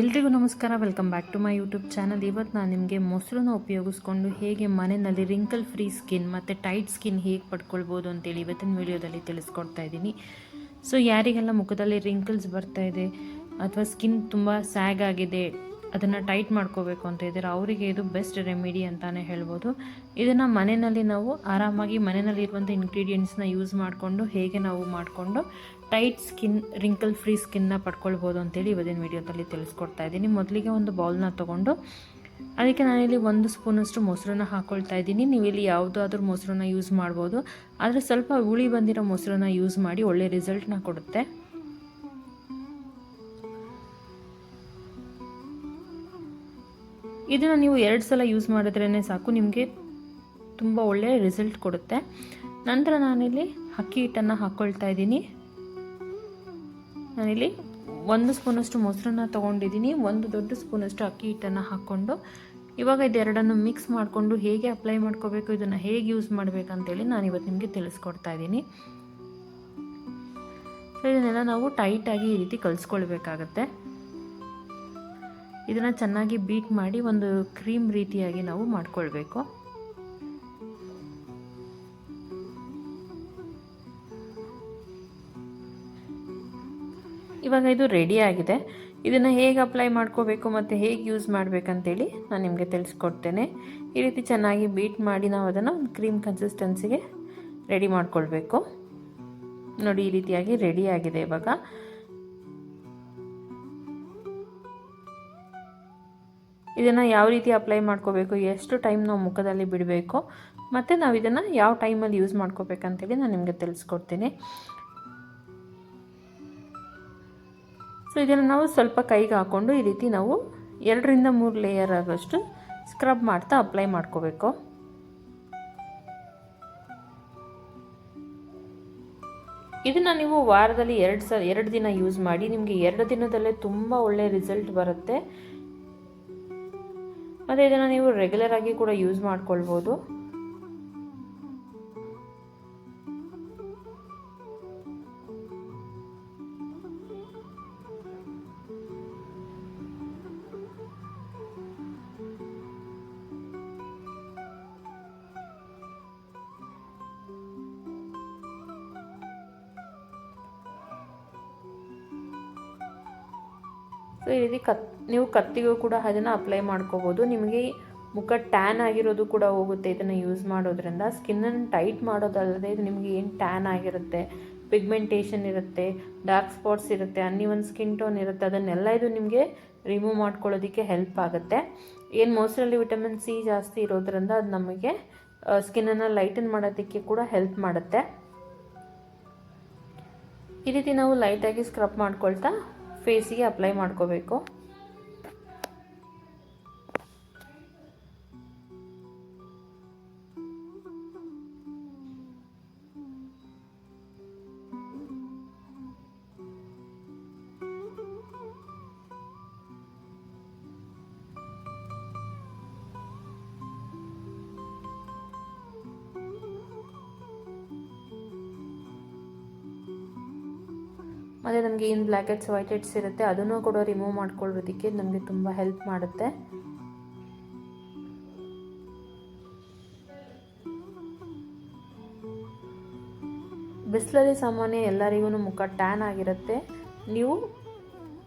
ಎಲ್ರಿಗೂ ನಮಸ್ಕಾರ, welcome back to my YouTube channel. ಇವತ್ತು ನಾನು ನಿಮಗೆ ಮೊಸರನ್ನ ಉಪಯೋಗಿಸ್ಕೊಂಡು ಹೇಗೆ ಮನೆಯಲ್ಲಿ ರಿಂಕಲ್ ಫ್ರೀ ಸ್ಕಿನ್ ಮತ್ತು ಟೈಟ್ ಸ್ಕಿನ್ ಹೇಗೆ ಪಡ್ಕೊಳ್ಬೋದು ಅಂತೇಳಿ ಇವತ್ತಿನ ವಿಡಿಯೋದಲ್ಲಿ ತಿಳಿಸ್ಕೊಡ್ತಾ ಇದ್ದೀನಿ. ಸೊ ಯಾರಿಗೆಲ್ಲ ಮುಖದಲ್ಲಿ ರಿಂಕಲ್ಸ್ ಬರ್ತಾ ಇದೆ ಅಥವಾ ಸ್ಕಿನ್ ತುಂಬ ಸ್ಯಾಗ್ ಆಗಿದೆ, ಅದನ್ನು ಟೈಟ್ ಮಾಡ್ಕೋಬೇಕು ಅಂತ ಇದ್ದಾರೆ, ಅವರಿಗೆ ಇದು ಬೆಸ್ಟ್ ರೆಮಿಡಿ ಅಂತಲೇ ಹೇಳ್ಬೋದು. ಇದನ್ನು ಮನೆಯಲ್ಲಿ ನಾವು ಆರಾಮಾಗಿ ಮನೆಯಲ್ಲಿರುವಂಥ ಇಂಗ್ರೀಡಿಯೆಂಟ್ಸ್ನ ಯೂಸ್ ಮಾಡಿಕೊಂಡು ಹೇಗೆ ನಾವು ಮಾಡಿಕೊಂಡು ಟೈಟ್ ಸ್ಕಿನ್ ರಿಂಕಲ್ ಫ್ರೀ ಸ್ಕಿನ್ನ ಪಡ್ಕೊಳ್ಬೋದು ಅಂತೇಳಿ ಇವತ್ತಿನ ವಿಡಿಯೋದಲ್ಲಿ ತಿಳಿಸ್ಕೊಡ್ತಾ ಇದ್ದೀನಿ. ಮೊದಲಿಗೆ ಒಂದು ಬೌಲ್ನ ತೊಗೊಂಡು ಅದಕ್ಕೆ ನಾನಿಲ್ಲಿ ಒಂದು ಸ್ಪೂನಷ್ಟು ಮೊಸರನ್ನ ಹಾಕ್ಕೊಳ್ತಾ ಇದ್ದೀನಿ. ನೀವು ಇಲ್ಲಿ ಯಾವುದಾದ್ರೂ ಮೊಸರನ್ನ ಯೂಸ್ ಮಾಡ್ಬೋದು. ಆದರೆ ಸ್ವಲ್ಪ ಹುಳಿ ಬಂದಿರೋ ಮೊಸರನ್ನ ಯೂಸ್ ಮಾಡಿ ಒಳ್ಳೆ ರಿಸಲ್ಟ್ನ ಕೊಡುತ್ತೆ. ಇದನ್ನು ನೀವು ಎರಡು ಸಲ ಯೂಸ್ ಮಾಡಿದ್ರೇ ಸಾಕು, ನಿಮಗೆ ತುಂಬ ಒಳ್ಳೆಯ ರಿಸಲ್ಟ್ ಕೊಡುತ್ತೆ. ನಂತರ ನಾನಿಲ್ಲಿ ಅಕ್ಕಿ ಹಿಟ್ಟನ್ನು ಹಾಕ್ಕೊಳ್ತಾ ಇದ್ದೀನಿ. ನಾನಿಲ್ಲಿ ಒಂದು ಸ್ಪೂನಷ್ಟು ಮೊಸರನ್ನ ತೊಗೊಂಡಿದ್ದೀನಿ, ಒಂದು ದೊಡ್ಡ ಸ್ಪೂನಷ್ಟು ಅಕ್ಕಿ ಹಿಟ್ಟನ್ನು ಹಾಕ್ಕೊಂಡು. ಇವಾಗ ಇದೆರಡನ್ನು ಮಿಕ್ಸ್ ಮಾಡಿಕೊಂಡು ಹೇಗೆ ಅಪ್ಲೈ ಮಾಡ್ಕೋಬೇಕು, ಇದನ್ನು ಹೇಗೆ ಯೂಸ್ ಮಾಡಬೇಕಂತೇಳಿ ನಾನು ಇವತ್ತು ನಿಮಗೆ ತಿಳಿಸ್ಕೊಡ್ತಾ ಇದ್ದೀನಿ. ಸೊ ಇದನ್ನೆಲ್ಲ ನಾವು ಟೈಟಾಗಿ ಈ ರೀತಿ ಕಲಿಸ್ಕೊಳ್ಬೇಕಾಗತ್ತೆ. ಇದನ್ನು ಚೆನ್ನಾಗಿ ಬೀಟ್ ಮಾಡಿ ಒಂದು ಕ್ರೀಮ್ ರೀತಿಯಾಗಿ ನಾವು ಮಾಡ್ಕೊಳ್ಬೇಕು. ಇವಾಗ ಇದು ರೆಡಿ ಆಗಿದೆ. ಇದನ್ನು ಹೇಗೆ ಅಪ್ಲೈ ಮಾಡ್ಕೋಬೇಕು ಮತ್ತು ಹೇಗೆ ಯೂಸ್ ಮಾಡಬೇಕಂತೇಳಿ ನಾನು ನಿಮಗೆ ತಿಳಿಸ್ಕೊಡ್ತೇನೆ. ಈ ರೀತಿ ಚೆನ್ನಾಗಿ ಬೀಟ್ ಮಾಡಿ ನಾವು ಅದನ್ನು ಕ್ರೀಮ್ ಕನ್ಸಿಸ್ಟೆನ್ಸಿಗೆ ರೆಡಿ ಮಾಡ್ಕೊಳ್ಬೇಕು. ನೋಡಿ ಈ ರೀತಿಯಾಗಿ ರೆಡಿ ಆಗಿದೆ ಇವಾಗ. ಇದನ್ನು ಯಾವ ರೀತಿ ಅಪ್ಲೈ ಮಾಡ್ಕೋಬೇಕು, ಎಷ್ಟು ಟೈಮ್ ನಾವು ಮುಖದಲ್ಲಿ ಬಿಡಬೇಕು, ಮತ್ತು ನಾವು ಇದನ್ನು ಯಾವ ಟೈಮಲ್ಲಿ ಯೂಸ್ ಮಾಡ್ಕೋಬೇಕಂತೇಳಿ ನಾನು ನಿಮಗೆ ತಿಳಿಸ್ಕೊಡ್ತೀನಿ. ಸೊ ಇದನ್ನು ನಾವು ಸ್ವಲ್ಪ ಕೈಗೆ ಹಾಕ್ಕೊಂಡು ಈ ರೀತಿ ನಾವು ಎರಡರಿಂದ ಮೂರು ಲೇಯರ್ ಆಗೋಷ್ಟು ಸ್ಕ್ರಬ್ ಮಾಡ್ತಾ ಅಪ್ಲೈ ಮಾಡ್ಕೋಬೇಕು. ಇದನ್ನು ನೀವು ವಾರದಲ್ಲಿ ಎರಡು ಸ ಎರಡು ದಿನ ಯೂಸ್ ಮಾಡಿ ನಿಮಗೆ ಎರಡು ದಿನದಲ್ಲೇ ತುಂಬ ಒಳ್ಳೆಯ ರಿಸಲ್ಟ್ ಬರುತ್ತೆ. ಮತ್ತು ಇದನ್ನು ನೀವು ರೆಗ್ಯುಲರ್ ಆಗಿ ಕೂಡ ಯೂಸ್ ಮಾಡ್ಕೊಳ್ಬೋದು. ಸೊ ಈ ರೀತಿ ಕತ್, ನೀವು ಕತ್ತಿಗೂ ಕೂಡ ಅದನ್ನು ಅಪ್ಲೈ ಮಾಡ್ಕೋಬೋದು. ನಿಮಗೆ ಮುಖ ಟ್ಯಾನ್ ಆಗಿರೋದು ಕೂಡ ಹೋಗುತ್ತೆ ಇದನ್ನು ಯೂಸ್ ಮಾಡೋದ್ರಿಂದ. ಸ್ಕಿನ್ನನ್ನು ಟೈಟ್ ಮಾಡೋದಲ್ಲದೆ ಇದು ನಿಮಗೆ ಏನು ಟ್ಯಾನ್ ಆಗಿರುತ್ತೆ ಪಿಗ್ಮೆಂಟೇಷನ್ ಇರುತ್ತೆ ಡಾರ್ಕ್ ಸ್ಪಾಟ್ಸ್ ಇರುತ್ತೆ ಅನ್ನಿವನ್ ಸ್ಕಿನ್ ಟೋನ್ ಇರುತ್ತೆ, ಅದನ್ನೆಲ್ಲ ಇದು ನಿಮಗೆ ರಿಮೂವ್ ಮಾಡ್ಕೊಳ್ಳೋದಕ್ಕೆ ಹೆಲ್ಪ್ ಆಗುತ್ತೆ. ಏನು ಮೋಸ್ಟ್ರಲ್ಲಿ ವಿಟಮಿನ್ ಸಿ ಜಾಸ್ತಿ ಇರೋದ್ರಿಂದ ಅದು ನಮಗೆ ಸ್ಕಿನ್ನನ್ನು ಲೈಟನ್ ಮಾಡೋದಕ್ಕೆ ಕೂಡ ಹೆಲ್ಪ್ ಮಾಡುತ್ತೆ. ಈ ರೀತಿ ನಾವು ಲೈಟಾಗಿ ಸ್ಕ್ರಬ್ ಮಾಡ್ಕೊಳ್ತಾ ಫೇಸಿಗೆ ಅಪ್ಲೈ ಮಾಡ್ಕೋಬೇಕು. ಮತ್ತು ನಮಗೆ ಏನು ಬ್ಲ್ಯಾಕ್ ಹೆಡ್ಸ್ ವೈಟ್ ಹೆಡ್ಸ್ ಇರುತ್ತೆ. ಅದನ್ನು ಕೂಡ ರಿಮೂವ್ ಮಾಡ್ಕೊಳ್ಳೋದಕ್ಕೆ ನಮಗೆ ತುಂಬ ಹೆಲ್ಪ್ ಮಾಡುತ್ತೆ. ಬಿಸಿಲಲ್ಲಿ ಸಾಮಾನ್ಯ ಎಲ್ಲರಿಗೂ ಮುಖ ಟ್ಯಾನ್ ಆಗಿರುತ್ತೆ. ನೀವು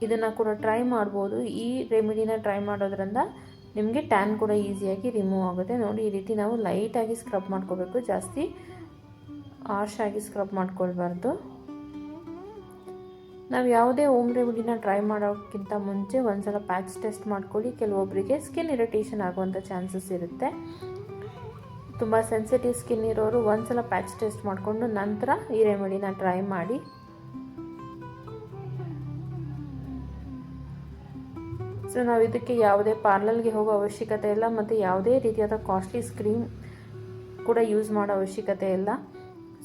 ಇದನ್ನು ಕೂಡ ಟ್ರೈ ಮಾಡ್ಬೋದು. ಈ ರೆಮಿಡಿನ ಟ್ರೈ ಮಾಡೋದ್ರಿಂದ ನಿಮಗೆ ಟ್ಯಾನ್ ಕೂಡ ಈಸಿಯಾಗಿ ರಿಮೂವ್ ಆಗುತ್ತೆ. ನೋಡಿ, ಈ ರೀತಿ ನಾವು ಲೈಟಾಗಿ ಸ್ಕ್ರಬ್ ಮಾಡ್ಕೋಬೇಕು. ಜಾಸ್ತಿ ಆರ್ಶಾಗಿ ಸ್ಕ್ರಬ್ ಮಾಡ್ಕೊಳ್ಬಾರ್ದು. ನಾವು ಯಾವುದೇ ಓಮ್ ರೆಮಿಡಿನ ಟ್ರೈ ಮಾಡೋಕ್ಕಿಂತ ಮುಂಚೆ ಒಂದ್ಸಲ ಪ್ಯಾಚ್ ಟೆಸ್ಟ್ ಮಾಡ್ಕೊಳ್ಳಿ. ಕೆಲವೊಬ್ಬರಿಗೆ ಸ್ಕಿನ್ ಇರಿಟೇಷನ್ ಆಗುವಂಥ ಚಾನ್ಸಸ್ ಇರುತ್ತೆ. ತುಂಬ ಸೆನ್ಸಿಟಿವ್ ಸ್ಕಿನ್ ಇರೋರು ಒಂದ್ಸಲ ಪ್ಯಾಚ್ ಟೆಸ್ಟ್ ಮಾಡಿಕೊಂಡು ನಂತರ ಈ ರೆಮಿಡಿನ ಟ್ರೈ ಮಾಡಿ. ಸೊ, ನಾವು ಇದಕ್ಕೆ ಯಾವುದೇ ಪಾರ್ಲರ್ಗೆ ಹೋಗೋ ಅವಶ್ಯಕತೆ ಇಲ್ಲ ಮತ್ತು ಯಾವುದೇ ರೀತಿಯಾದ ಕಾಸ್ಟ್ಲಿ ಸ್ಕ್ರೀಮ್ ಕೂಡ ಯೂಸ್ ಮಾಡೋ ಅವಶ್ಯಕತೆ ಇಲ್ಲ.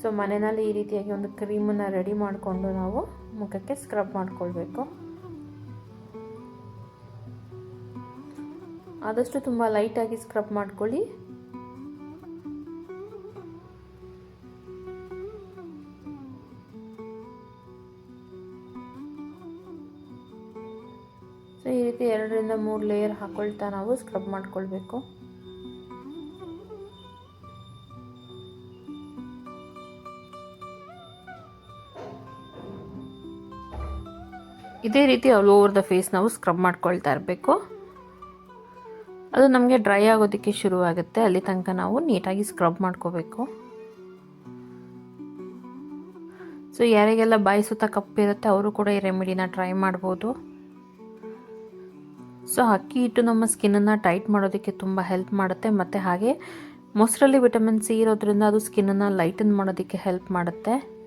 ಸೊ, ಮನೆಯಲ್ಲಿ ಈ ರೀತಿಯಾಗಿ ಒಂದು ಕ್ರೀಮನ್ನು ರೆಡಿ ಮಾಡಿಕೊಂಡು ನಾವು ಮುಖಕ್ಕೆ ಸ್ಕ್ರಬ್ ಮಾಡ್ಕೊಳ್ಬೇಕು. ಆದಷ್ಟು ತುಂಬ ಲೈಟಾಗಿ ಸ್ಕ್ರಬ್ ಮಾಡ್ಕೊಳ್ಳಿ. ಸೊ ಈ ರೀತಿ ಎರಡರಿಂದ ಮೂರು ಲೇಯರ್ ಹಾಕೊಳ್ತಾ ನಾವು ಸ್ಕ್ರಬ್ ಮಾಡ್ಕೊಳ್ಬೇಕು. ಇದೇ ರೀತಿ ಆಲ್ ಓವರ್ ದ ಫೇಸ್ ನಾವು ಸ್ಕ್ರಬ್ ಮಾಡ್ಕೊಳ್ತಾ ಇರಬೇಕು. ಅದು ನಮಗೆ ಡ್ರೈ ಆಗೋದಕ್ಕೆ ಶುರುವಾಗುತ್ತೆ. ಅಲ್ಲಿ ತನಕ ನಾವು ನೀಟಾಗಿ ಸ್ಕ್ರಬ್ ಮಾಡ್ಕೋಬೇಕು. ಸೊ ಯಾರಿಗೆಲ್ಲ ಬಾಯಿಸುತ್ತ ಕಪ್ಪಿರುತ್ತೆ ಅವರು ಕೂಡ ಈ ರೆಮಿಡಿನ ಟ್ರೈ ಮಾಡ್ಬೋದು. ಸೊ ಅಕ್ಕಿ ಹಿಟ್ಟು ನಮ್ಮ ಸ್ಕಿನ್ನನ್ನು ಟೈಟ್ ಮಾಡೋದಕ್ಕೆ ತುಂಬ ಹೆಲ್ಪ್ ಮಾಡುತ್ತೆ. ಮತ್ತು ಹಾಗೆ ಮೊಸರಲ್ಲಿ ವಿಟಮಿನ್ ಸಿ ಇರೋದ್ರಿಂದ ಅದು ಸ್ಕಿನ್ನನ್ನು ಲೈಟನ್ ಮಾಡೋದಕ್ಕೆ ಹೆಲ್ಪ್ ಮಾಡುತ್ತೆ.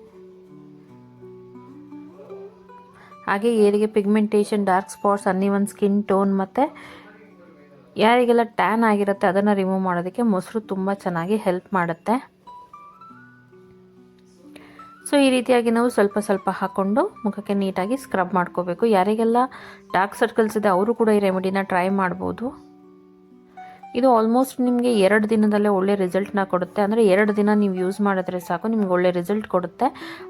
ಹಾಗೆ ಏರಿಗೆ pigmentation dark spots uneven skin tone ಮತ್ತು ಯಾರಿಗೆಲ್ಲ ಟ್ಯಾನ್ ಆಗಿರುತ್ತೆ ಅದನ್ನು ರಿಮೂವ್ ಮಾಡೋದಕ್ಕೆ ಮೊಸರು ತುಂಬ ಚೆನ್ನಾಗಿ ಹೆಲ್ಪ್ ಮಾಡುತ್ತೆ. ಸೊ ಈ ರೀತಿಯಾಗಿ ನಾವು ಸ್ವಲ್ಪ ಸ್ವಲ್ಪ ಹಾಕ್ಕೊಂಡು ಮುಖಕ್ಕೆ ನೀಟಾಗಿ ಸ್ಕ್ರಬ್ ಮಾಡ್ಕೋಬೇಕು. ಯಾರಿಗೆಲ್ಲ ಡಾರ್ಕ್ ಸರ್ಕಲ್ಸ್ ಇದೆ, ಅವರು ಕೂಡ ಈ ರೆಮಿಡಿನ ಟ್ರೈ ಮಾಡ್ಬೋದು. ಇದು ಆಲ್ಮೋಸ್ಟ್ ನಿಮಗೆ ಎರಡು ದಿನದಲ್ಲೇ ಒಳ್ಳೆ ರಿಸಲ್ಟ್ನ ಕೊಡುತ್ತೆ. ಅಂದರೆ ಎರಡು ದಿನ ನೀವು ಯೂಸ್ ಮಾಡಿದ್ರೆ ಸಾಕು, ನಿಮ್ಗೆ ಒಳ್ಳೆ ರಿಸಲ್ಟ್ ಕೊಡುತ್ತೆ.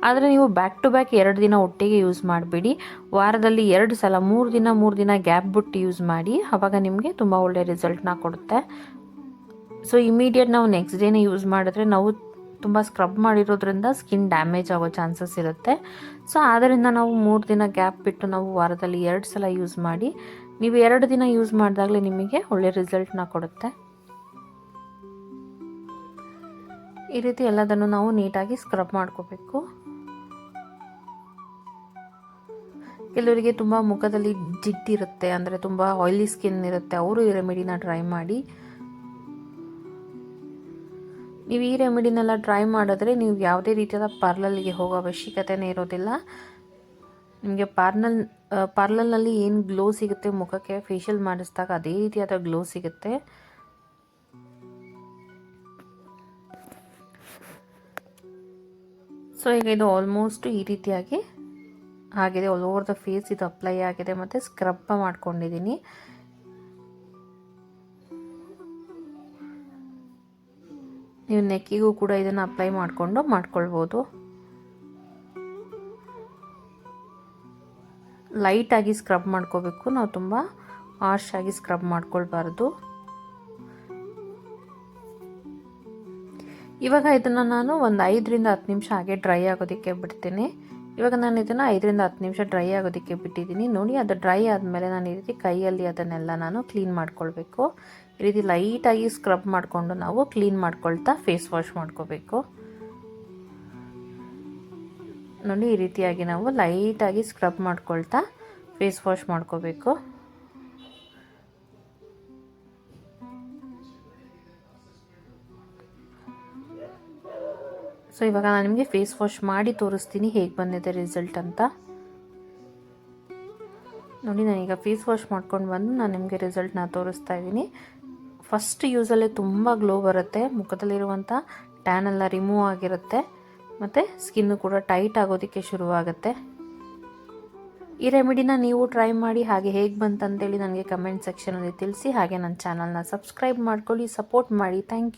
ಆದರೆ ನೀವು ಬ್ಯಾಕ್ ಟು ಬ್ಯಾಕ್ ಎರಡು ದಿನ ಒಟ್ಟಿಗೆ ಯೂಸ್ ಮಾಡಬೇಡಿ. ವಾರದಲ್ಲಿ ಎರಡು ಸಲ, ಮೂರು ದಿನ ಮೂರು ದಿನ ಗ್ಯಾಪ್ ಬಿಟ್ಟು ಯೂಸ್ ಮಾಡಿ ಆವಾಗ ನಿಮಗೆ ತುಂಬ ಒಳ್ಳೆ ರಿಸಲ್ಟ್ನ ಕೊಡುತ್ತೆ. ಸೊ ಇಮಿಡಿಯೇಟ್ ನಾವು ನೆಕ್ಸ್ಟ್ ಡೇನೇ ಯೂಸ್ ಮಾಡಿದ್ರೆ ನಾವು ತುಂಬ ಸ್ಕ್ರಬ್ ಮಾಡಿರೋದ್ರಿಂದ ಸ್ಕಿನ್ ಡ್ಯಾಮೇಜ್ ಆಗೋ ಚಾನ್ಸಸ್ ಇರುತ್ತೆ. ಸೊ ಆದ್ದರಿಂದ ನಾವು ಮೂರು ದಿನ ಗ್ಯಾಪ್ ಬಿಟ್ಟು ನಾವು ವಾರದಲ್ಲಿ ಎರಡು ಸಲ ಯೂಸ್ ಮಾಡಿ ನೀವು ಎರಡು ದಿನ ಯೂಸ್ ಮಾಡಿದಾಗಲೇ ನಿಮಗೆ ಒಳ್ಳೆ ರಿಸಲ್ಟ್ನ ಕೊಡುತ್ತೆ. ಈ ರೀತಿ ಎಲ್ಲದನ್ನು ನಾವು ನೀಟಾಗಿ ಸ್ಕ್ರಬ್ ಮಾಡ್ಕೋಬೇಕು. ಕೆಲವರಿಗೆ ತುಂಬ ಮುಖದಲ್ಲಿ ಜಿಡ್ಡಿರುತ್ತೆ ಅಂದರೆ ತುಂಬ ಆಯಿಲಿ ಸ್ಕಿನ್ ಇರುತ್ತೆ, ಅವರು ಈ ರೆಮಿಡಿನ ಟ್ರೈ ಮಾಡಿ. ನೀವು ಈ ರೆಮಿಡಿನೆಲ್ಲ ಟ್ರೈ ಮಾಡಿದ್ರೆ ನೀವು ಯಾವುದೇ ರೀತಿಯಾದ ಪಾರ್ಲರ್ಗೆ ಹೋಗೋ ಅವಶ್ಯಕತೆನೇ ಇರೋದಿಲ್ಲ. ನಿಮಗೆ ಪಾರ್ನಲ್ ಪಾರ್ಲರ್ನಲ್ಲಿ ಏನು ಗ್ಲೋ ಸಿಗುತ್ತೆ, ಮುಖಕ್ಕೆ ಫೇಶಿಯಲ್ ಮಾಡಿಸಿದಾಗ ಅದೇ ರೀತಿಯಾದ ಗ್ಲೋ ಸಿಗುತ್ತೆ. ಸೊ ಈಗ ಇದು ಆಲ್ಮೋಸ್ಟ್ ಈ ರೀತಿಯಾಗಿ ಆಗಿದೆ. ಆಲ್ ಓವರ್ ದ ಫೇಸ್ ಇದು ಅಪ್ಲೈ ಆಗಿದೆ. ಮತ್ತು ಸ್ಕ್ರಬ್ ಮಾಡ್ಕೊಂಡಿದ್ದೀನಿ. ನೀವು ನೆಕ್ಕಿಗೂ ಕೂಡ ಇದನ್ನು ಅಪ್ಲೈ ಮಾಡಿಕೊಂಡು ಮಾಡ್ಕೊಳ್ಬೋದು. ಲೈಟಾಗಿ ಸ್ಕ್ರಬ್ ಮಾಡ್ಕೋಬೇಕು. ನಾವು ತುಂಬ ಆಗಿ ಸ್ಕ್ರಬ್ ಮಾಡ್ಕೊಳ್ಬಾರ್ದು. ಇವಾಗ ಇದನ್ನು ನಾನು ಒಂದು ಐದರಿಂದ ಹತ್ತು ನಿಮಿಷ ಹಾಗೆ ಡ್ರೈ ಆಗೋದಕ್ಕೆ ಬಿಡ್ತೀನಿ. ಇವಾಗ ನಾನು ಇದನ್ನು ಐದರಿಂದ ಹತ್ತು ನಿಮಿಷ ಡ್ರೈ ಆಗೋದಕ್ಕೆ ಬಿಟ್ಟಿದ್ದೀನಿ. ನೋಡಿ, ಅದು ಡ್ರೈ ಆದಮೇಲೆ ನಾನು ಈ ರೀತಿ ಕೈಯಲ್ಲಿ ಅದನ್ನೆಲ್ಲ ನಾನು ಕ್ಲೀನ್ ಮಾಡ್ಕೊಳ್ಬೇಕು. ಈ ರೀತಿ ಲೈಟಾಗಿ ಸ್ಕ್ರಬ್ ಮಾಡಿಕೊಂಡು ನಾವು ಕ್ಲೀನ್ ಮಾಡ್ಕೊಳ್ತಾ ಫೇಸ್ ವಾಶ್ ಮಾಡ್ಕೋಬೇಕು. ನೋಡಿ ಈ ರೀತಿಯಾಗಿ ನಾವು ಲೈಟಾಗಿ ಸ್ಕ್ರಬ್ ಮಾಡ್ಕೊಳ್ತಾ ಫೇಸ್ ವಾಶ್ ಮಾಡ್ಕೋಬೇಕು. ಸೊ, ಇವಾಗ ನಾನು ನಿಮಗೆ ಫೇಸ್ ವಾಶ್ ಮಾಡಿ ತೋರಿಸ್ತೀನಿ ಹೇಗೆ ಬಂದಿದೆ ರಿಸಲ್ಟ್ ಅಂತ. ನೋಡಿ ನಾನೀಗ ಫೇಸ್ ವಾಶ್ ಮಾಡ್ಕೊಂಡು ಬಂದು ನಾನು ನಿಮಗೆ ರಿಸಲ್ಟ್ನ ತೋರಿಸ್ತಾ ಇದ್ದೀನಿ. ಫಸ್ಟ್ ಯೂಸಲ್ಲೇ ತುಂಬ ಗ್ಲೋ ಬರುತ್ತೆ. ಮುಖದಲ್ಲಿರುವಂಥ ಟ್ಯಾನ್ ಎಲ್ಲ ರಿಮೂವ್ ಆಗಿರುತ್ತೆ. ಮತ್ತು ಸ್ಕಿನ್ನು ಕೂಡ ಟೈಟ್ ಆಗೋದಕ್ಕೆ ಶುರುವಾಗುತ್ತೆ. ಈ ರೆಮಿಡಿನ ನೀವು ಟ್ರೈ ಮಾಡಿ ಹಾಗೆ ಹೇಗೆ ಬಂತಂತೇಳಿ ನನಗೆ ಕಮೆಂಟ್ ಸೆಕ್ಷನಲ್ಲಿ ತಿಳಿಸಿ ಹಾಗೆ ನನ್ನ ಚಾನಲ್ನ ಸಬ್ಸ್ಕ್ರೈಬ್ ಮಾಡ್ಕೊಳ್ಳಿ, ಸಪೋರ್ಟ್ ಮಾಡಿ. Thank you.